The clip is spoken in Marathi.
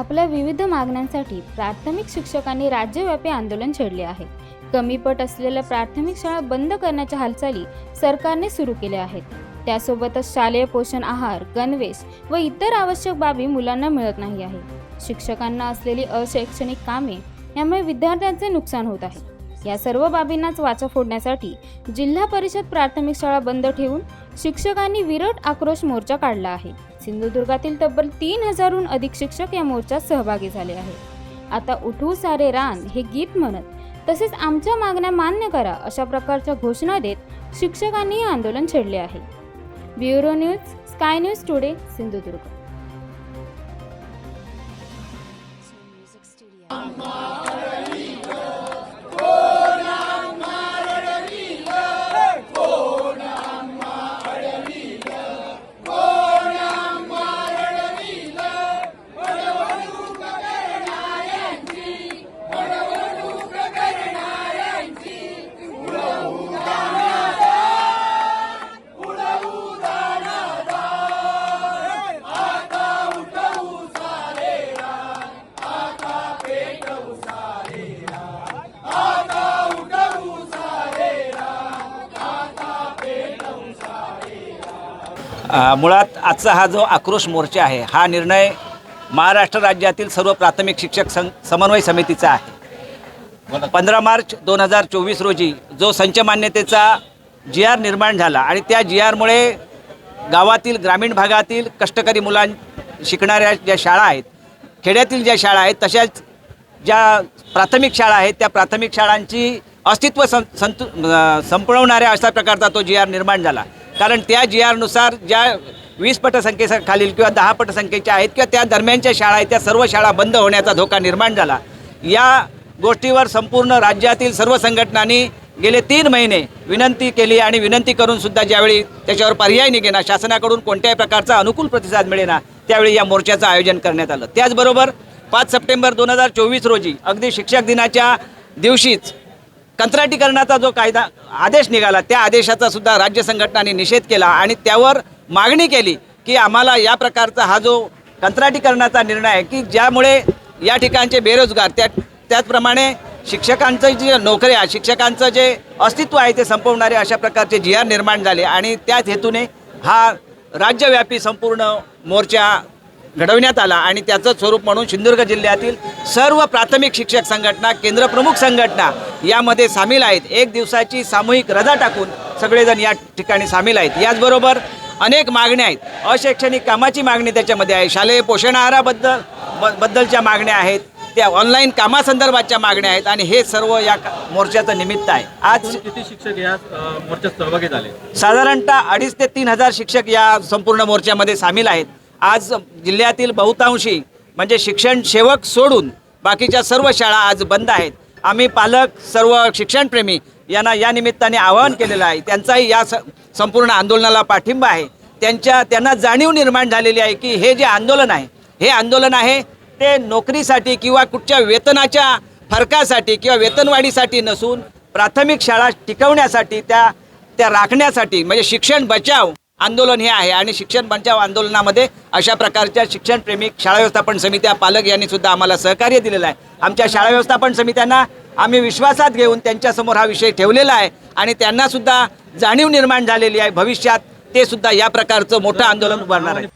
आपल्या विविध मागण्यांसाठी प्राथमिक शिक्षकांनी राज्यव्यापी आंदोलन छेडले आहे. कमी पट असलेल्या प्राथमिक शाळा बंद करण्याच्या हालचाली सरकारने सुरू केल्या आहेत. त्यासोबतच शालेय पोषण आहार गणवेश व इतर आवश्यक बाबी मुलांना मिळत नाही आहे. शिक्षकांना असलेली अशैक्षणिक कामे यामुळे विद्यार्थ्यांचे नुकसान होत आहे. या सर्व बाबींनाच वाचा फोडण्यासाठी जिल्हा परिषद प्राथमिक शाळा बंद ठेवून शिक्षकांनी विरट आक्रोश मोर्चा काढला आहे. सिंधुदुर्गातील तब्बल तीन हजारहून अधिक शिक्षक या मोर्चात सहभागी झाले आहेत. आता उठू सारे रान हे गीत म्हणत तसेच आमच्या मागण्या मान्य करा अशा प्रकारच्या घोषणा देत शिक्षकांनी हे आंदोलन छेडले आहे. Bureau news Sky News today Sindhudurg. मुळात आजचा हा जो आक्रोश मोर्चा आहे हा निर्णय महाराष्ट्र राज्यातील सर्व प्राथमिक शिक्षक सं समन्वय समितीचा आहे. पंधरा मार्च दोन हजार चोवीस रोजी जो संच मान्यतेचा जी आर निर्माण झाला आणि त्या जी आरमुळे गावातील ग्रामीण भागातील कष्टकरी मुलां शिकणाऱ्या ज्या शाळा आहेत खेड्यातील ज्या शाळा आहेत तशाच ज्या प्राथमिक शाळा आहेत त्या प्राथमिक शाळांची अस्तित्व सं संतु संपवणाऱ्या अशा प्रकारचा तो जी आर निर्माण झाला. कारण त्या जी आरनुसार ज्या वीस पटसंख्येच्या खालील किंवा दहा पटसंख्येच्या आहेत किंवा त्या दरम्यानच्या शाळा आहेत त्या सर्व शाळा बंद होण्याचा धोका निर्माण झाला. या गोष्टीवर संपूर्ण राज्यातील सर्व संघटनांनी गेले तीन महिने विनंती केली आणि विनंती करून सुद्धा ज्यावेळी त्याच्यावर पर्याय निघेना शासनाकडून कोणत्याही प्रकारचा अनुकूल प्रतिसाद मिळेना त्यावेळी या मोर्चाचं आयोजन करण्यात आलं. त्याचबरोबर पाच सप्टेंबर दोन हजार चोवीस रोजी अगदी शिक्षक दिनाच्या दिवशीच कंत्राटीकरणाचा जो कायदा आदेश निघाला त्या आदेशाचा सुद्धा राज्य संघटनाने निषेध केला आणि त्यावर मागणी केली की आम्हाला या प्रकारचा हा जो कंत्राटीकरणाचा निर्णय आहे की ज्यामुळे या ठिकाणचे बेरोजगार त्या त्याचप्रमाणे शिक्षकांचं जे नोकऱ्या शिक्षकांचं जे अस्तित्व आहे ते संपवणारे अशा प्रकारचे जी आर निर्माण झाले आणि त्याच हेतूने हा राज्यव्यापी संपूर्ण मोर्चा घडवण्यात आला आणि त्याचं स्वरूप म्हणून सिंधुदुर्ग जिल्ह्यातील सर्व प्राथमिक शिक्षक संघटना केंद्रप्रमुख संघटना यामध्ये सामील आहेत. एक दिवसाची सामूहिक रजा टाकून सगळेजण या ठिकाणी सामील आहेत. याचबरोबर अनेक मागण्या आहेत. अशैक्षणिक कामाची मागणी त्याच्यामध्ये आहे. शालेय पोषण आहाराबद्दल ब- बद्दलच्या मागण्या आहेत. त्या ऑनलाईन कामासंदर्भातच्या मागण्या आहेत आणि हे सर्व या मोर्चाचं निमित्त आहे. आज किती शिक्षक या मोर्चात सहभागी झाले? साधारणतः अडीच ते तीन हजार शिक्षक या संपूर्ण मोर्चामध्ये सामील आहेत. आज जिल्ह्यातील बहुतांशी म्हणजे शिक्षण सेवक सोडून बाकीच्या सर्व शाळा आज बंद आहेत. आम्ही पालक सर्व शिक्षणप्रेमी यांना या निमित्ताने आवाहन केलेलं आहे. त्यांचाही या स संपूर्ण आंदोलनाला पाठिंबा आहे. त्यांच्या त्यांना जाणीव निर्माण झालेली आहे की हे जे आंदोलन आहे हे आंदोलन आहे ते नोकरीसाठी किंवा कुठच्या वेतनाच्या फरकासाठी किंवा वेतनवाढीसाठी नसून प्राथमिक शाळा टिकवण्यासाठी त्या त्या राखण्यासाठी म्हणजे शिक्षण बचाव आंदोलन हे आहे आणि शिक्षण बचाव आंदोलनामध्ये अशा प्रकारच्या शिक्षणप्रेमी शाळा व्यवस्थापन समित्या पालक यांनी सुद्धा आम्हाला सहकार्य दिलेलं आहे. आमच्या शाळा व्यवस्थापन समित्यांना आम्ही विश्वासात घेऊन त्यांच्यासमोर हा विषय ठेवलेला आहे आणि त्यांना सुद्धा जाणीव निर्माण झालेली आहे. भविष्यात ते सुद्धा या प्रकारचं मोठं आंदोलन उभारणार आहे